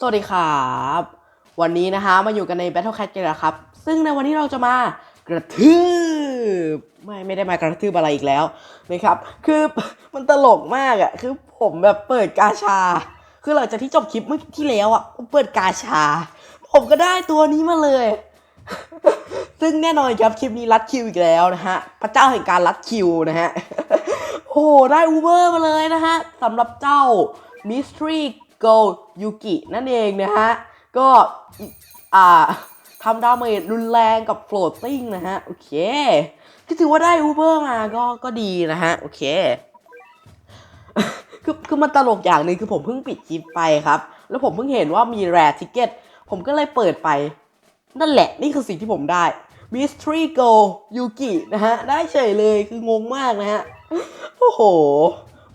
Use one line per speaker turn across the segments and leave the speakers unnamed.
สวัสดีครับ วันนี้นะคะ มาอยู่กันใน Battle Cat กันแล้วครับ ซึ่งในวันนี้เราจะมากระทืบไม่ไม่ได้มากระทืบอะไรอีกแล้วนะครับ คือมันตลกมากอะ่ะคือผมแบบเปิดกาชา คือหลังจากที่จบคลิปเมื่อที่แล้วอะ่ะผมเปิดกาชา ผมก็ได้ตัวนี้มาเลย ซึ่งแน่นอนครับคลิปนี้รัดคิวอีกแล้วนะฮะพระเจ้าแห่งการรัดคิวนะฮะโอ้ได้อูเบอร์มาเลยนะฮะสำหรับเจ้ามิสทรี Mystery Go Yuki นั่นเองนะฮะ ก็อ่าทำดาเมจรุนแรงกับ floating นะฮะ โอเค ก็ถือว่าได้อูเบอร์มาก็ก็ดีนะฮะ โอเค คือคือมันตลกอย่างหนึ่งคือผมเพิ่งปิดคลิปไปครับ แล้วผมเพิ่งเห็นว่ามีแรทิเก็ตผมก็เลยเปิดไป นั่นแหละนี่คือสิ่งที่ผมได้ Mystery Go Yuki นะฮะ ได้เฉยเลยคืองงมากนะฮะ โอ้โห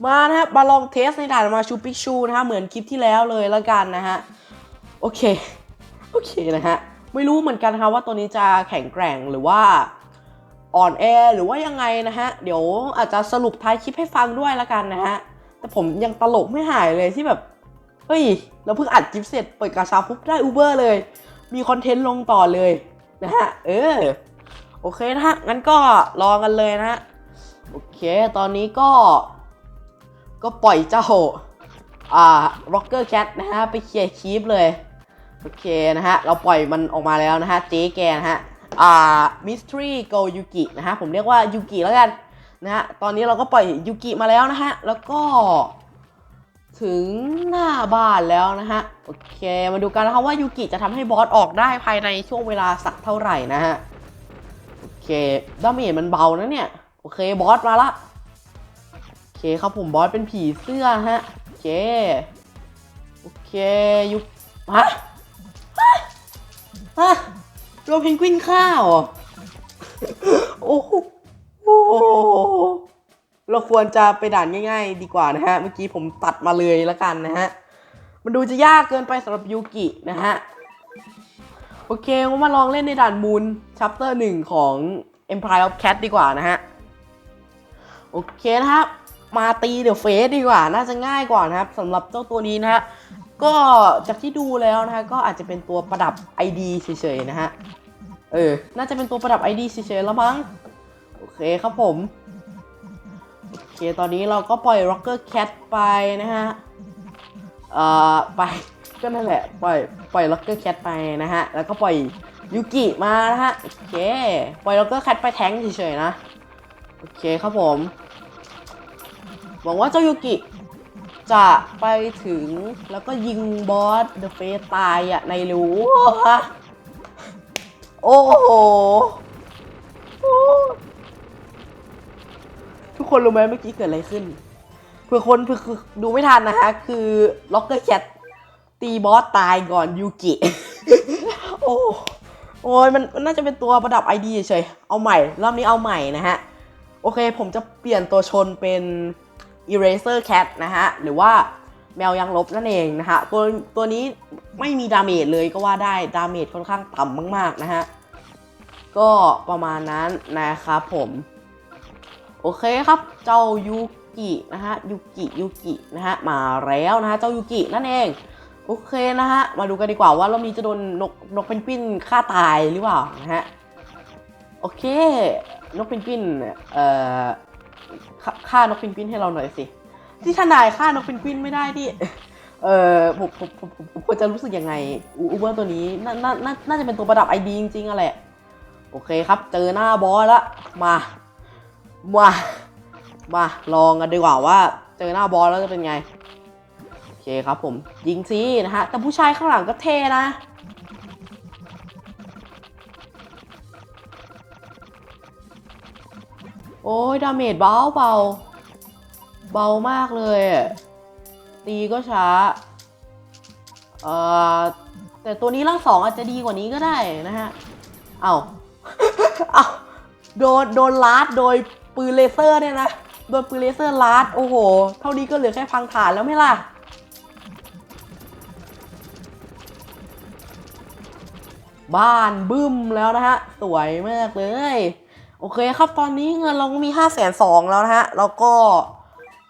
มานะฮะมาลองเทสในด่านมาชูปิกชูนะฮะเหมือนคลิปที่แล้วเลยล้วกันนะฮะโอเคโอเคนะฮะไม่รู้เหมือนกันนะคะว่าตัวนี้จะแข็งแกร่งหรือว่าอ่อนแอหรือว่ายังไงนะฮะเดี๋ยวอาจจะสรุปท้ายคลิปให้ฟังด้วยล้วกันนะฮะแต่ผมยังตลกไม่หายเลยที่แบบเฮ้ยเราเพิ่งอัดคลิปเสร็จเปิดกาชาปุ๊บได้อูเบอร์เลย มีคอนเทนต์ลงต่อเลยนะฮะเออโอเคนะฮะงั้นก็รอกันเลยนะฮะโอเค ตอนนี้ก็ ก็ปล่อยเจ้า อ่า Rocker Cat นะฮะ ไปเคลียร์คีปเลย โอเคนะฮะ เราปล่อยมันออกมาแล้วนะฮะ เจ๊แกนะฮะ อ่า Mystery Go Yuki นะฮะ ผมเรียกว่ายูกิแล้วกันนะฮะ ตอนนี้เราก็ปล่อยยูกิมาแล้วนะฮะ แล้วก็ ถึงหน้าบ้านแล้วนะฮะ โอเค มาดูกันนะครับว่ายูกิจะทำให้บอสออกได้ภายในช่วงเวลาสักเท่าไหร่นะฮะ โอเคดาเมจมันเบานะเนี่ย โอเค บอสมาละ เคครับผมบอสเป็นผีเสื้อฮะโอเคโอเคยุฮะฮะฮะตัวเพนกวินข้าวโอ้โหโอ้โหเราควรจะไปด่านง่าย ๆ ดีกว่านะฮะ เมื่อกี้ผมตัดมาเลยแล้วกันนะฮะ มันดูจะยากเกินไปสำหรับยูกินะฮะ โอเคงั้นมาลองเล่นในด่านมูนชัปเตอร์หนึ่งของ Empire of Cat ดีกว่านะฮะ โอเคนะครับ มาตีเดี๋ยวเฟสดีกว่า น่าจะง่ายกว่านะครับสำหรับเจ้าตัวนี้นะฮะก็จากที่ดูแล้วนะฮะก็อาจจะเป็นตัวประดับ ID เฉยๆนะฮะเออ น่าจะเป็นตัวประดับ ID เฉยๆแล้วมั้งโอเคครับผมโอเคตอนนี้เราก็ปล่อย Rocker Cat ไปนะฮะเอ่อไปก็นั่นแหละปล่อยปล่อย Rocker Cat ไปนะฮะแล้วก็ปล่อยยูกิมานะฮะโอเคปล่อย Rocker Cat ไปแทงเฉยๆนะโอเคครับผม หวังว่าเจ้ายูกิจะไปถึงแล้วก็ยิงบอสเดอะเฟสตายอะในรู้ฮะโอ้โห ทุกคนรู้ไหมเมื่อกี้เกิดอะไรขึ้น เพื่อคนเพื่อคือดูไม่ทันนะฮะคือล็อกเกอร์แคทตีบอสตายก่อนยูกิ โอ้โอ้ยมันมันน่าจะเป็นตัวประดับไอดีเฉย เอาใหม่ รอบนี้เอาใหม่นะฮะ โอเคผมจะเปลี่ยนตัวชนเป็น Eraser Cat นะฮะ หรือว่าแมวยังลบนั่นเองนะฮะ ตัวตัวนี้ไม่มีดาเมจเลยก็ว่าได้ ดาเมจค่อนข้างต่ำมากๆนะฮะ ก็ประมาณนั้นนะครับผม โอเคครับ เจ้ายูกินะฮะ ยูกิ ยูกินะฮะ มาแล้วนะฮะ เจ้ายูกินั่นเอง โอเคนะฮะ มาดูกันดีกว่าว่ารอบนี้จะโดนนกนกเพนกวินฆ่าตายหรือเปล่านะฮะ โอเค นกเพนกวิน เอ่อ ฆ่านกเพนกวินให้เราหน่อยสิ ที่ทนายฆ่านกเพนกวินไม่ได้ที่เออผมผมผมผมควรจะรู้สึกยังไงอูเบอร์ตัวนี้น่าน่าน่าจะเป็นตัวประดับไอดีจริงๆอะแหละ โอเคครับ เจอหน้าบอสละมามามาลองกันดีกว่าว่า เจอหน้าบอสแล้วจะเป็นไง โอเคครับผมยิงซีนะฮะ แต่ผู้ชายข้างหลังก็เทนะ โอ้ยดาเมจเบาเบา เบามากเลยอะตีก็ช้า เอ่อ แต่ตัวนี้ร่างสองอาจจะดีกว่านี้ก็ได้นะฮะ เอาเอาโดนโดนลาดโดยปืนเลเซอร์เนี่ยนะ โดนปืนเลเซอร์ลาด โอ้โห เท่านี้ก็เหลือแค่พังฐานแล้วไม่ล่ะบ้านบึ้มแล้วนะฮะ สวยมากเลย โอเคครับตอนนี้เงินเราก็มี5้าแสนสองแล้วนะฮะ แล้วก็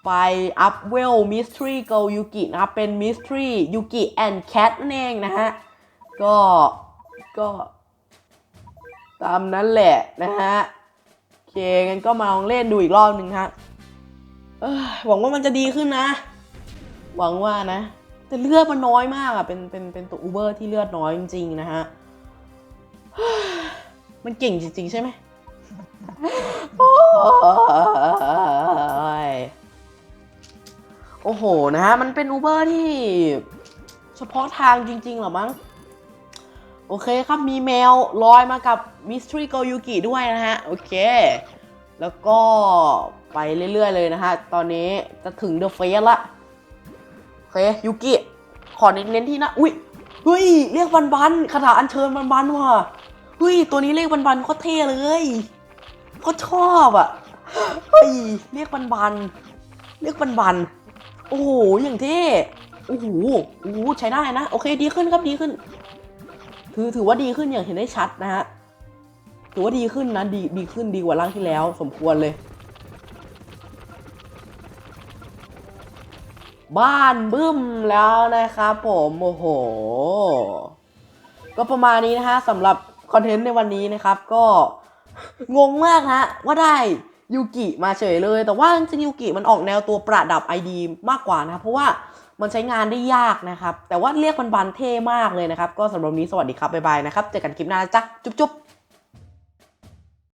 ไปอัพเวลมิสทรีเกิลยูกินะครับ เป็นมิสทรียูกิแอนด์แคทนั่นเองนะฮะ ก็ก็ ตามนั้นแหละนะฮะ โอเคงั้นก็มาลองเล่นดูอีกรอบหนึ่งฮะหวังว่ามันจะดีขึ้นนะ หวังว่านะ แต่เลือดมันน้อยมากอะเป็นเป็นเป็นตัวอูเบอร์ที่เลือดน้อยจริงๆนะฮะ มันเก่งจริงๆใช่ไหม โอ้โอ้โหนะฮะ มันเป็นอูเบอร์ที่ เฉพาะทางจริง ๆ หรอมั้ง โอเคครับ มีแมวลอยมากับ Mystery Go Yuki ด้วยนะฮะ โอเค แล้วก็ไปเรื่อย ๆ เลยนะฮะ ตอนนี้จะถึง The Face ละโอเคยูกิ ขอเน้นๆที่นะ อุ้ยเฮ้ย เรียกบันบันคาถาอัญเชิญบันบันว่ะเฮ้ย ตัวนี้เรียกบันบันเขาเท่เลย เขาชอบอะเฮ้ยเรียกบันบันเรียกบันบันโอ้โหอย่างเท่โอ้โหโอ้โหใช้ได้นะ โอเคดีขึ้นครับดีขึ้น ถือถือว่าดีขึ้นอย่างเห็นได้ชัดนะฮะถือว่าดีขึ้นนะดีดีขึ้นดีกว่าร่างที่แล้ว สมควรเลย บ้านบึ้มแล้วนะครับผมโอ้โห ก็ประมาณนี้นะฮะสำหรับคอนเทนต์ในวันนี้นะครับก็ งงมากฮะว่าได้ยูกิมาเฉยเลย แต่ว่าจริงยูกิมันออกแนวตัวประดับ ID มากกว่านะเพราะว่ามันใช้งานได้ยากนะครับ แต่ว่าเรียกมันบันเท่มากเลยนะครับ ก็สำหรับนี้สวัสดีครับ บ๊ายบายนะครับ เจอกันคลิปหน้านะจ๊ะจุ๊บ